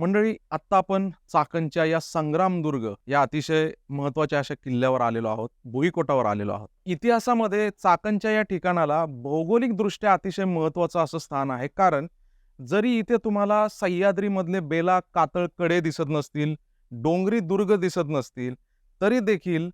मंडळी आत्ता आपण चाकणच्या या संग्रामदुर्ग या अतिशय महत्त्वाच्या अशा किल्ल्यावर आलेलो आहोत भुईकोटावर आलेलो आहोत. इतिहासामध्ये चाकणच्या या ठिकाणाला भौगोलिकदृष्ट्या अतिशय महत्वाचं असं स्थान आहे. कारण जरी इथे तुम्हाला सह्याद्रीमधले बेला कातळकडे दिसत नसतील डोंगरी दुर्ग दिसत नसतील तरी देखील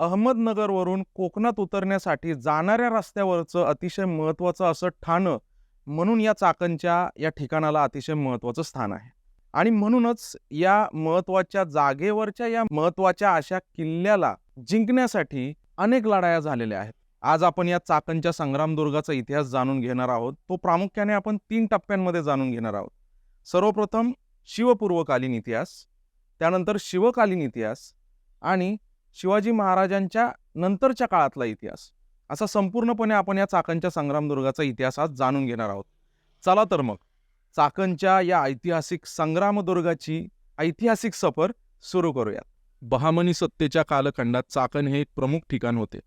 अहमदनगरवरून कोकणात उतरण्यासाठी जाणाऱ्या रस्त्यावरचं अतिशय महत्वाचं असं ठाणं म्हणून या चाकणच्या या ठिकाणाला अतिशय महत्वाचं स्थान आहे. आणि म्हणूनच या महत्त्वाच्या जागेवरच्या या महत्त्वाच्या अशा किल्ल्याला जिंकण्यासाठी अनेक लढाया झालेल्या आहेत. आज आपण या चाकणच्या संग्रामदुर्गाचा इतिहास जाणून घेणार आहोत. तो प्रामुख्याने आपण तीन टप्प्यांमध्ये जाणून घेणार आहोत. सर्वप्रथम शिवपूर्वकालीन इतिहास त्यानंतर शिवकालीन इतिहास आणि शिवाजी महाराजांच्या नंतरच्या काळातला इतिहास. असा संपूर्णपणे आपण या चाकणच्या संग्रामदुर्गाचा इतिहास आज जाणून घेणार आहोत. चला तर मग. चाकणच्या या ऐतिहासिक संग्रामदुर्गाची ऐतिहासिक सफर सुरू करूयात. बहामनी सत्तेच्या कालखंडात चाकण हे एक प्रमुख ठिकाण होते.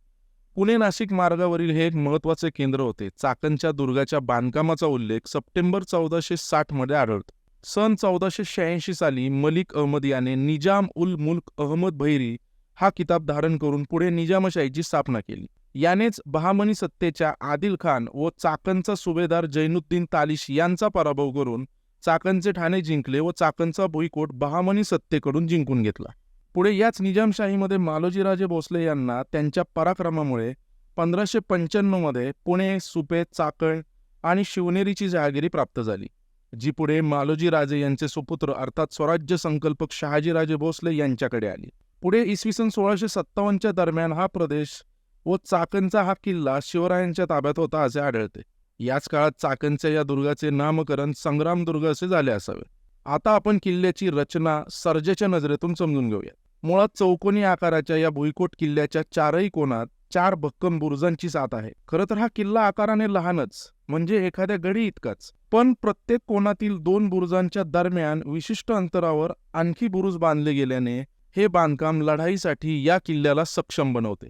पुणे नाशिक मार्गावरील हे एक महत्त्वाचे केंद्र होते. चाकणच्या दुर्गाच्या बांधकामाचा उल्लेख सप्टेंबर चौदाशे साठमध्ये आढळतो. सन चौदाशे शहाऐंशी साली मलिक अहमद याने निजाम उल मुल्क अहमद भैरी हा किताब धारण करून पुढे निजामशाहीची स्थापना केली. यानेच बहामनी सत्तेच्या आदिल खान व चाकणचा सुभेदार जैनुद्दीन तालिश यांचा पराभव करून चाकणचे ठाणे जिंकले व चाकणचा भुईकोट बहामनी सत्तेकडून जिंकून घेतला. पुढे याच निजामशाहीमध्ये मालोजीराजे भोसले यांना त्यांच्या पराक्रमामुळे पंधराशे पंच्याण्णवमध्ये पुणे सुपे चाकण आणि शिवनेरीची जहागिरी प्राप्त झाली जी पुढे मालोजीराजे यांचे सुपुत्र अर्थात स्वराज्य संकल्पक शहाजीराजे भोसले यांच्याकडे आली. पुढे इसवी सन सोळाशे सत्तावन्नच्या दरम्यान हा प्रदेश व चाकणचा हा किल्ला शिवरायांच्या ताब्यात होता असे आढळते. याच काळात चाकणच्या या दुर्गाचे नामकरण संग्रामदुर्ग असे झाले असावे. आता आपण किल्ल्याची रचना सर्जेच्या नजरेतून समजून घेऊया मुळात चौकोनी आकाराच्या या भुईकोट किल्ल्याच्या चारही कोणात चार भक्कम बुरुजांची साथ आहे. खरं तर हा किल्ला आकाराने लहानच म्हणजे एखाद्या गडी इतकाच. पण प्रत्येक कोणातील दोन बुरुजांच्या दरम्यान विशिष्ट अंतरावर आणखी बुरुज बांधले गेल्याने हे बांधकाम लढाईसाठी या किल्ल्याला सक्षम बनवते.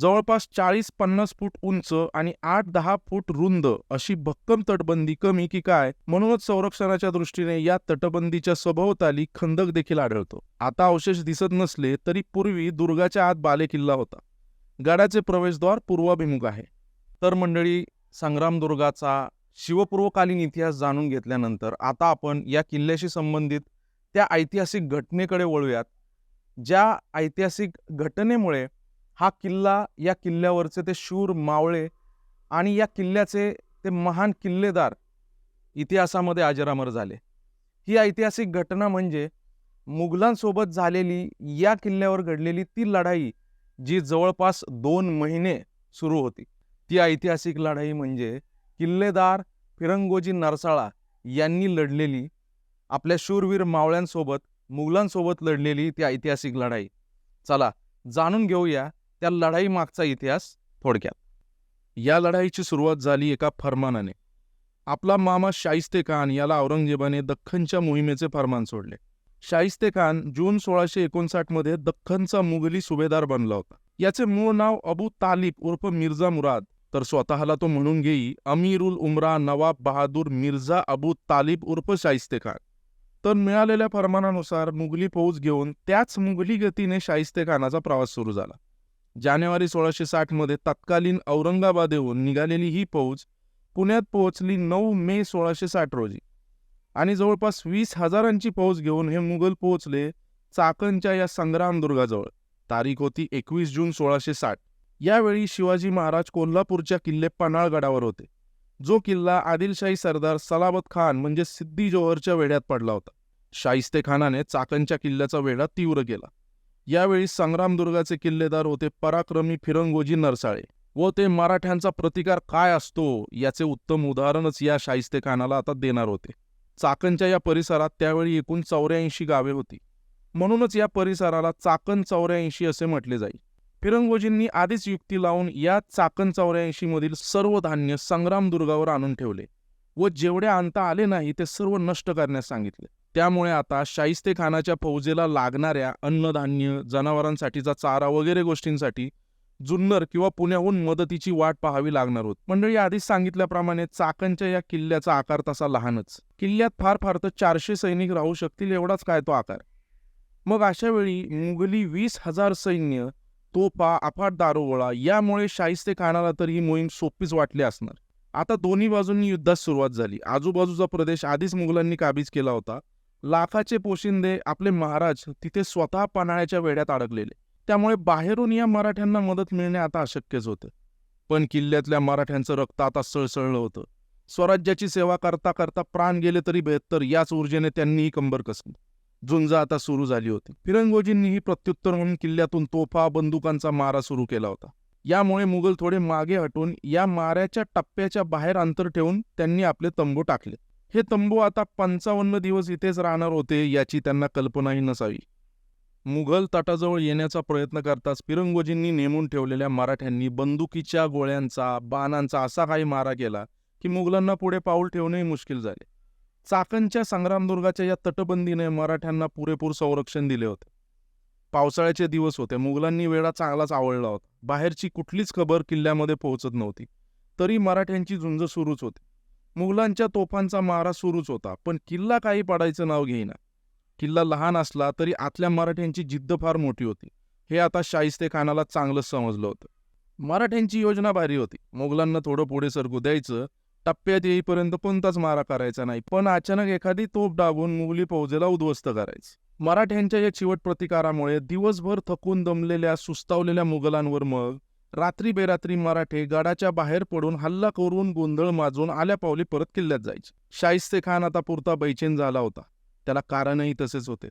जवळपास चाळीस पन्नास फूट उंच आणि आठ दहा फूट रुंद अशी भक्कम तटबंदी कमी की काय म्हणूनच संरक्षणाच्या दृष्टीने या तटबंदीच्या सभोवताली खंदक देखील आढळतो. आता अवशेष दिसत नसले तरी पूर्वी दुर्गाच्या आत बालेकिल्ला होता. गडाचे प्रवेशद्वार पूर्वाभिमुख आहे. तर मंडळी संग्रामदुर्गाचा शिवपूर्वकालीन इतिहास जाणून घेतल्यानंतर आता आपण या किल्ल्याशी संबंधित त्या ऐतिहासिक घटनेकडे वळूयात. ज्या ऐतिहासिक घटनेमुळे हा किल्ला या किल्ल्यावरचे ते शूर मावळे आणि या किल्ल्याचे ते महान किल्लेदार इतिहासामध्ये अजरामर झाले. ही ऐतिहासिक घटना म्हणजे मुघलांसोबत झालेली या किल्ल्यावर घडलेली ती लढाई जी जवळपास दोन महिने सुरू होती. ती ऐतिहासिक लढाई म्हणजे किल्लेदार फिरंगोजी नरसाळा यांनी लढलेली आपल्या शूरवीर मावळ्यांसोबत मुघलांसोबत लढलेली ती ऐतिहासिक लढाई. चला जाणून घेऊया त्या लढाई मागचा इतिहास थोडक्यात. या लढाईची सुरुवात झाली एका फरमानाने. आपला मामा शाहिस्ते खान याला औरंगजेबाने दख्खनच्या मोहिमेचे फरमान सोडले. शाहिस्ते खान जून सोळाशे एकोणसाठमध्ये दख्खनचा मुघली सुभेदार बनला होता. याचे मूळ नाव अबू तालिब उर्फ मिर्झा मुराद तर स्वतःला तो म्हणून घेई अमीरुल उमरा नवाब बहादूर मिर्झा अबू तालिब उर्फ शाहिस्ते खान. तर मिळालेल्या फरमानानुसार मुघली फौज घेऊन त्याच मुघली गतीने शाहिस्ते खानाचा प्रवास सुरू झाला. जानेवारी सोळाशे साठमध्ये तत्कालीन तत्कालीन औरंगाबादेहून निघालेली ही फौज पुण्यात पोहोचली नऊ मे सोळाशे साठ रोजी. आणि जवळपास वीस हजारांची फौज घेऊन हे मुघल पोहोचले चाकणच्या या संग्रामदुर्गाजवळ तारीख होती एकवीस जून सोळाशे साठ. यावेळी शिवाजी महाराज कोल्हापूरच्या किल्ले पन्हाळगडावर होते. जो किल्ला आदिलशाही सरदार सलाबत खान म्हणजे सिद्दी जोहरच्या वेढ्यात पडला होता. शाहिस्ते खानाने चाकणच्या किल्ल्याचा वेढा तीव्र केला. यावेळी संग्रामदुर्गाचे किल्लेदार होते पराक्रमी फिरंगोजी नरसाळे. व ते मराठ्यांचा प्रतिकार काय असतो याचे उत्तम उदाहरणच या शाहिस्ते खानाला आता देणार होते. चाकणच्या या परिसरात त्यावेळी एकूण चौऱ्याऐंशी गावे होती. म्हणूनच या परिसराला चाकण चौऱ्याऐंशी असे म्हटले जाईल फिरंगोजींनी आधीच युक्ती लावून या चाकण चौऱ्याऐंशी मधील सर्व धान्य संग्रामदुर्गावर आणून ठेवले. व जेवढे आणता आले नाही ते सर्व नष्ट करण्यास सांगितले. त्यामुळे आता शाहिस्ते खानाच्या फौजेला लागणाऱ्या अन्नधान्य जनावरांसाठीचा चारा वगैरे गोष्टींसाठी जुन्नर किंवा पुण्याहून मदतीची वाट पाहावी लागणार होत. मंडळी आधीच सांगितल्याप्रमाणे चाकणच्या या किल्ल्याचा आकार तसा लहानच. किल्ल्यात फार फार तर चारशे सैनिक राहू शकतील एवढाच काय तो आकार. मग अशा वेळी मुघली वीस हजार सैन्य तोफा अफाट दारोवळा यामुळे शाहिस्ते खानाला तर ही मोहीम सोपीच वाटली असणार. आता दोन्ही बाजूंनी युद्धास सुरुवात झाली. आजूबाजूचा प्रदेश आधीच मुघलांनी काबीज केला होता. लाखाचे पोशिंदे आपले महाराज तिथे स्वतः पन्हाळ्याच्या वेड्यात अडकलेले. त्यामुळे बाहेरून या मराठ्यांना मदत मिळणे आता अशक्यच होतं. पण किल्ल्यातल्या मराठ्यांचं रक्त आता सळसळलं होतं. स्वराज्याची सेवा करता करता प्राण गेले तरी बेहत्तर याच ऊर्जेने त्यांनीही कंबर कसली झुंज आता सुरू झाली होती. फिरंगोजींनीही प्रत्युत्तर म्हणून किल्ल्यातून तोफा बंदुकांचा मारा सुरू केला होता. यामुळे मुघल थोडे मागे हटून या माऱ्याच्या टप्प्याच्या बाहेर अंतर ठेवून त्यांनी आपले तंबू टाकले हे तंबू आता पंचावन्न दिवस इथेच राहणार होते याची त्यांना कल्पनाही नसावी. मुघल तटाजवळ येण्याचा प्रयत्न करताच फिरंगोजींनी नेमून ठेवलेल्या मराठ्यांनी बंदुकीच्या गोळ्यांचा बाणांचा असा काही मारा केला की मुघलांना पुढे पाऊल ठेवणेही मुश्किल झाले. चाकणच्या संग्रामदुर्गाच्या या तटबंदीने मराठ्यांना पुरेपूर संरक्षण दिले होते. पावसाळ्याचे दिवस होते. मुघलांनी वेळा चांगलाच आवडला होता. बाहेरची कुठलीच खबर किल्ल्यामध्ये पोहोचत नव्हती. तरी मराठ्यांची झुंज सुरूच होती. मुघलांच्या तोफांचा मारा सुरूच होता. पण किल्ला काही पडायचं नाव घेईना. किल्ला लहान असला तरी आतल्या मराठ्यांची जिद्द फार मोठी होती. हे आता शाहिस्ते खानाला चांगलंच समजलं होतं. मराठ्यांची योजना भारी होती. मुघलांना थोडं पुढे सरकू द्यायचं. टप्प्यात येईपर्यंत कोणताच मारा करायचा नाही. पण अचानक एखादी तोफ डाबून मुघली फौजेला उद्ध्वस्त करायची. मराठ्यांच्या या चिवट प्रतिकारामुळे दिवसभर थकून दमलेल्या सुस्तावलेल्या मुघलांवर मग रात्री बेरात्री मराठे गडाच्या बाहेर पडून हल्ला करून गोंधळ माजून आल्या पावली परत किल्ल्यात जायचे. शाहिस्ते खान आता पुरता बैचेन झाला होता. त्याला कारणही तसेच होते.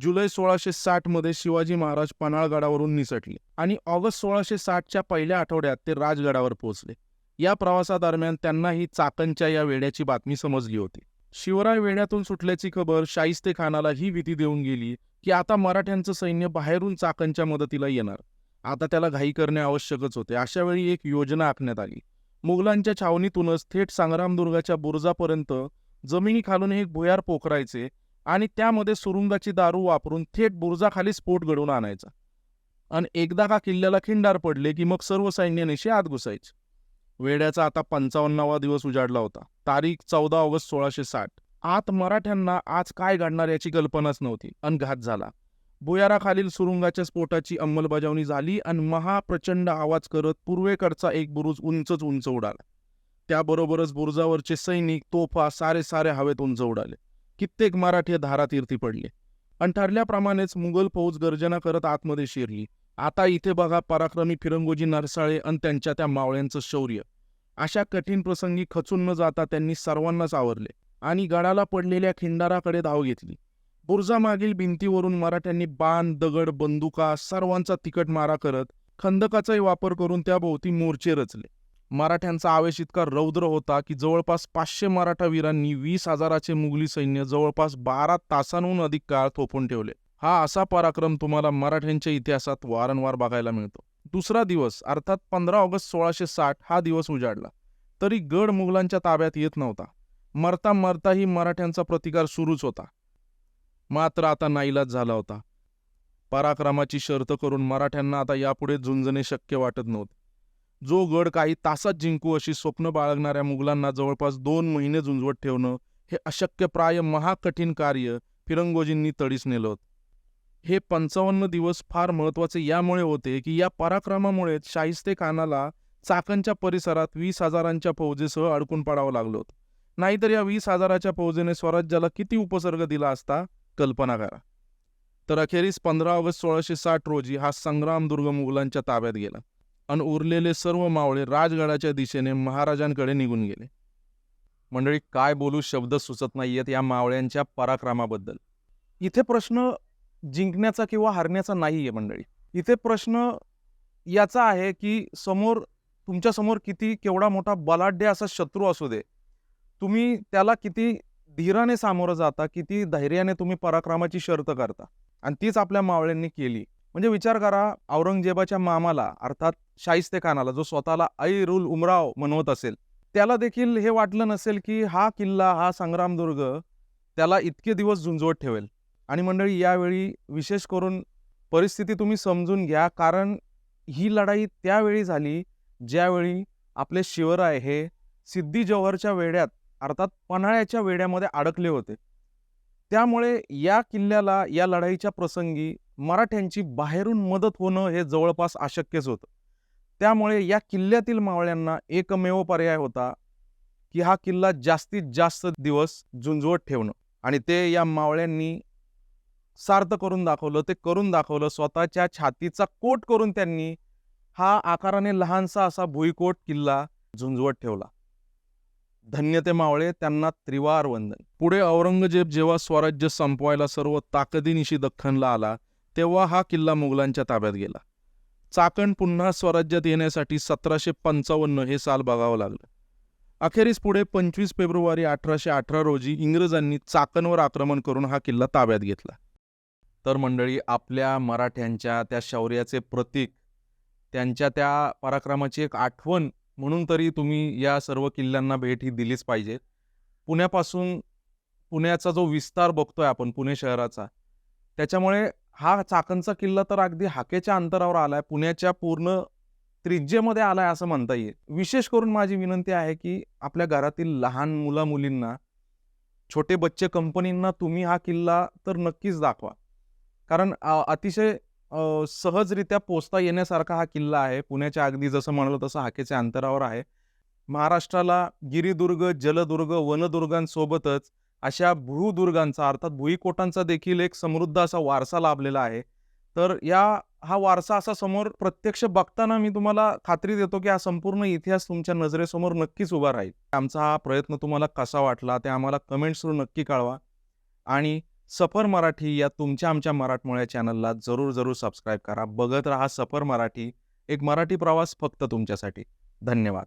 जुलै सोळाशे साठमध्ये शिवाजी महाराज पन्हाळगडावरून निसटले आणि ऑगस्ट सोळाशे साठच्या पहिल्या आठवड्यात ते राजगडावर पोहोचले. या प्रवासादरम्यान त्यांनाही चाकणच्या या वेड्याची बातमी समजली होती. शिवराय वेण्यातून सुटल्याची खबर शाहिस्ते खानाला ही भीती देऊन गेली की आता मराठ्यांचं सैन्य बाहेरून चाकणच्या मदतीला येणार. आता त्याला घाई करणे आवश्यकच होते अशा वेळी एक योजना आखण्यात आली. मुघलांच्या छावणीतूनच थेट संग्रामदुर्गाच्या बुरुजापर्यंत जमिनीखालून एक भुयार पोखरायचे आणि त्यामध्ये सुरुंगाची दारू वापरून थेट बुरुजाखाली स्फोट घडवून आणायचा. आणि एकदा का किल्ल्याला खिंडार पडले की मग सर्व सैन्यानिशी आत घुसायचे. वेड्याचा आता पंचावन्नावा दिवस उजाडला होता. तारीख चौदा ऑगस्ट सोळाशे साठ. आत मराठ्यांना आज काय घडणार याची कल्पनाच नव्हती अनघात झाला. भुयाराखालील सुरुंगाच्या स्फोटाची अंमलबजावणी झाली आणि महाप्रचंड आवाज करत पूर्वेकडचा एक बुरुज उंचच उंच उडाला. त्याबरोबरच बुरुजावरचे सैनिक तोफा सारे सारे हवेत उंच उडाले. कित्येक मराठी धारातीर्थी पडले. आणि ठरल्याप्रमाणेच मुघल फौज गर्जना करत आतमध्ये शिरली. आता इथे बघा पराक्रमी फिरंगोजी नरसाळे आणि त्यांच्या त्या मावळ्यांचं शौर्य. अशा कठीण प्रसंगी खचून न जाता त्यांनी सर्वांनाच आवरले आणि गडाला पडलेल्या खिंडाराकडे धाव घेतली. बुर्जामागील भिंतीवरून मराठ्यांनी बाण दगड बंदुका सर्वांचा तिकट मारा करत खंदकाचाही वापर करून त्याभोवती मोर्चे रचले. मराठ्यांचा आवेश इतका रौद्र होता की जवळपास पाचशे मराठा वीरांनी वीस हजाराचे मुघली सैन्य जवळपास बारा तासांहून अधिक काळ थोपून ठेवले. हा असा पराक्रम तुम्हाला मराठ्यांच्या इतिहासात वारंवार बघायला मिळतो. दुसरा दिवस अर्थात पंधरा ऑगस्ट सोळाशे साठ हा दिवस उजाडला. तरी गड मुघलांच्या ताब्यात येत नव्हता. मरता मरताही मराठ्यांचा प्रतिकार सुरूच होता. मात्र आता नाईलाज झाला होता. पराक्रमाची शर्त करून मराठ्यांना आता यापुढे झुंजणे शक्य वाटत नव्हते. जो गड काही तासात जिंकू अशी स्वप्न बाळगणाऱ्या मुघलांना जवळपास दोन महिने झुंजवत ठेवणं हे अशक्यप्राय महाकठीण कार्य फिरंगोजींनी तडीस नेलं होतं. हे पंचावन्न दिवस फार महत्त्वाचे यामुळे होते की या पराक्रमामुळे शाहिस्ते खानाला चाकणच्या परिसरात वीस हजारांच्या फौजेसह अडकून पडावं लागलं होतं. नाहीतर या वीस हजाराच्या फौजेने स्वराज्याला किती उपसर्ग दिला असता? कल्पना करा. तर अखेरीस पंधरा ऑगस्ट सोळाशे साठ रोजी हा संग्रामदुर्ग मुघलांच्या ताब्यात गेला आणि उरलेले सर्व मावळे राजगडाच्या दिशेने महाराजांकडे निघून गेले. मंडळी काय बोलू शब्द सुचत नाहीयेत या मावळ्यांच्या पराक्रमाबद्दल. इथे प्रश्न जिंकण्याचा किंवा हारण्याचा नाही आहे मंडळी. इथे प्रश्न याचा आहे की समोर तुमच्यासमोर किती केवढा मोठा बलाढ्य असा शत्रू असू दे तुम्ही त्याला किती धीराने सामोरं जाता किती धैर्याने तुम्ही पराक्रमाची शर्त करता. आणि तीच आपल्या मावळ्यांनी केली. म्हणजे विचार करा औरंगजेबाच्या मामाला अर्थात शाहिस्ते खानाला जो स्वतःला ऐ रुल उमराव म्हणवत असेल त्याला देखील हे वाटलं नसेल की हा किल्ला हा संग्रामदुर्ग त्याला इतके दिवस झुंजवत ठेवेल. आणि मंडळी यावेळी विशेष करून परिस्थिती तुम्ही समजून घ्या. कारण ही लढाई त्यावेळी झाली ज्यावेळी आपले शिवराय हे सिद्धी जव्हरच्या वेड्यात अर्थात पन्हाळ्याच्या वेड्यामध्ये अडकले होते. त्यामुळे या किल्ल्याला या लढाईच्या प्रसंगी मराठ्यांची बाहेरून मदत होणं हे जवळपास अशक्यच होतं. त्यामुळे या किल्ल्यातील मावळ्यांना एकमेव पर्याय होता की हा किल्ला जास्तीत जास्त दिवस झुंजवत ठेवणं. आणि ते या मावळ्यांनी सार्थ करून दाखवलं ते करून दाखवलं स्वतःच्या छातीचा कोट करून त्यांनी हा आकाराने लहानसा असा भुईकोट किल्ला झुंजवत ठेवला. धन्य ते मावळे त्यांना त्रिवार वंदन. पुढे औरंगजेब जेव्हा स्वराज्य संपवायला सर्व ताकदीनिशी दख्खनला आला तेव्हा हा किल्ला मुघलांच्या ताब्यात गेला. चाकण पुन्हा स्वराज्यात येण्यासाठी सतराशे पंचावन्न हे साल बघावं लागलं. अखेरीस पुढे पंचवीस फेब्रुवारी अठराशे अठरा रोजी इंग्रजांनी चाकणवर आक्रमण करून हा किल्ला ताब्यात घेतला. तर मंडळी आपल्या मराठ्यांच्या त्या शौर्याचे प्रतीक त्यांच्या त्या पराक्रमाची एक आठवण म्हणून तरी तुम्ही या सर्व किल्ल्यांना भेट ही दिलीच पाहिजे. पुण्यापासून पुण्याचा जो विस्तार बघतोय आपण पुणे शहराचा त्याच्यामुळे हा चाकणचा किल्ला तर अगदी हाकेच्या अंतरावर आलाय पुण्याच्या पूर्ण त्रिज्येमध्ये आलाय असं म्हणता येईल. विशेष करून माझी विनंती आहे की आपल्या घरातील लहान मुला मुलींना छोटे बच्चे कंपनींना तुम्ही हा किल्ला तर नक्कीच दाखवा. कारण अतिशय सहजरित्या पोचता येण्यासारखा हा किल्ला आहे. पुण्याच्या अगदी जसं म्हणलं तसं हाकेच्या अंतरावर आहे. महाराष्ट्राला गिरिदुर्ग जलदुर्ग वनदुर्गांसोबतच अशा भूदुर्गांचा अर्थात भुईकोटांचा देखील एक समृद्ध असा वारसा लाभलेला आहे. तर या हा वारसा असा समोर प्रत्यक्ष बघताना मी तुम्हाला खात्री देतो की हा संपूर्ण इतिहास तुमच्या नजरेसमोर नक्कीच उभा राहील. आमचा हा प्रयत्न तुम्हाला कसा वाटला ते आम्हाला कमेंट्स थ्रू नक्की कळवा. आणि सफर मराठी या तुमच्या आमच्या मराठमोळ्या चॅनलला जरूर जरूर सबस्क्राईब करा. बघत राहा सफर मराठी. एक मराठी प्रवास फक्त तुमच्यासाठी. धन्यवाद.